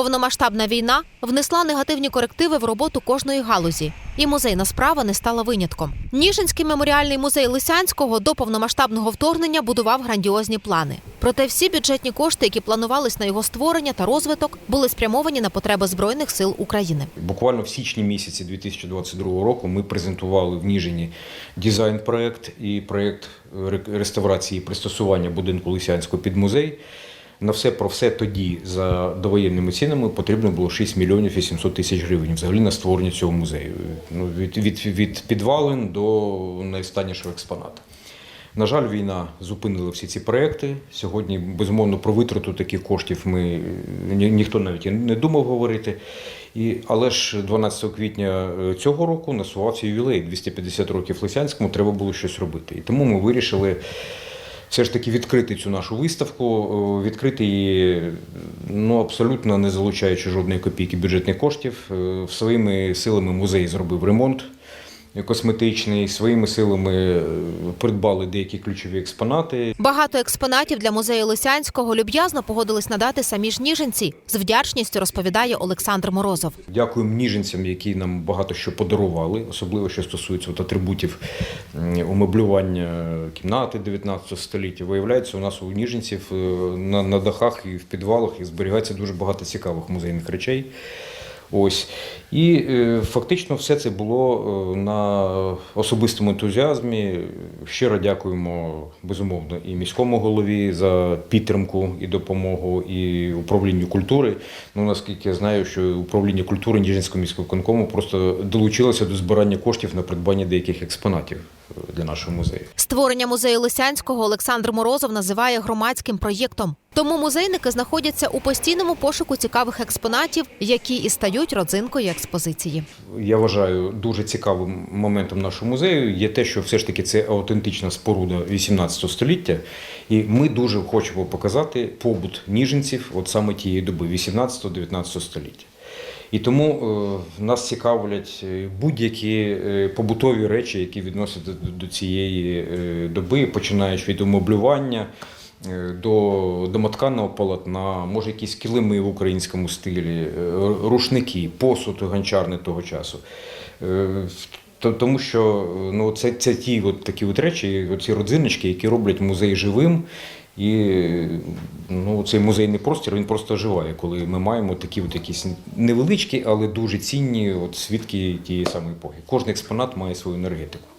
Повномасштабна війна внесла негативні корективи в роботу кожної галузі, і музейна справа не стала винятком. Ніжинський меморіальний музей Лисянського до повномасштабного вторгнення будував грандіозні плани. Проте всі бюджетні кошти, які планувались на його створення та розвиток, були спрямовані на потреби збройних сил України. Буквально в січні місяці 2022 року ми презентували в Ніжині дизайн-проект і проект ре- реставрації і пристосування будинку Лисянського під музей. На все про все тоді за довоєнними цінами потрібно було 6 мільйонів 800 тисяч гривень взагалі на створення цього музею. Ну, від, від, від підвалин до найостаннішого експоната. На жаль, війна зупинила всі ці проекти. Сьогодні, безумовно, про витрату таких коштів ми ні, ніхто навіть і не думав говорити. І, але ж 12 квітня е, цього року насувався ювілей 250 років Лисянському, треба було щось робити. І тому ми вирішили все ж таки відкрити цю нашу виставку, е, відкрити її ну, абсолютно не залучаючи жодної копійки бюджетних коштів. Е, Своїми силами музей зробив ремонт косметичний, своїми силами е, придбали деякі ключові експонати. Багато експонатів для музею Лисянського люб'язно погодились надати самі ж ніженці. З вдячністю розповідає Олександр Морозов. Дякуємо ніженцям, які нам багато що подарували, особливо що стосується от атрибутів умеблювання кімнати 19 століття. Виявляється, у нас у ніженців е, на, на дахах і в підвалах і зберігається дуже багато цікавих музейних речей. Ось. І е, фактично все це було е, на особистому ентузіазмі. Щиро дякуємо безумовно і міському голові за підтримку і допомогу, і управлінню культури. Ну наскільки я знаю, що управління культури Ніжинського міського конкому просто долучилося до збирання коштів на придбання деяких експонатів е, для нашого музею. Створення музею Лисянського Олександр Морозов називає громадським проєктом. Тому музейники знаходяться у постійному пошуку цікавих експонатів, які і стають родзинкою експозиції. Я вважаю дуже цікавим моментом нашого музею є те, що все ж таки це аутентична споруда 18 століття, і ми дуже хочемо показати побут ніженців от саме тієї доби 18-19 століття. І тому е, нас цікавлять е, будь-які е, побутові речі, які відносяться до, цієї доби, починаючи від умоблювання до домотканого полотна, може якісь килими в українському стилі, е, рушники, посуд гончарний того часу. Е, Тому що е, ну, це, це ті от такі от речі, ці родзиночки, які роблять музей живим. І ну, цей музейний простір він просто оживає, коли ми маємо такі от якісь невеличкі, але дуже цінні от свідки тієї самої епохи. Кожен експонат має свою енергетику.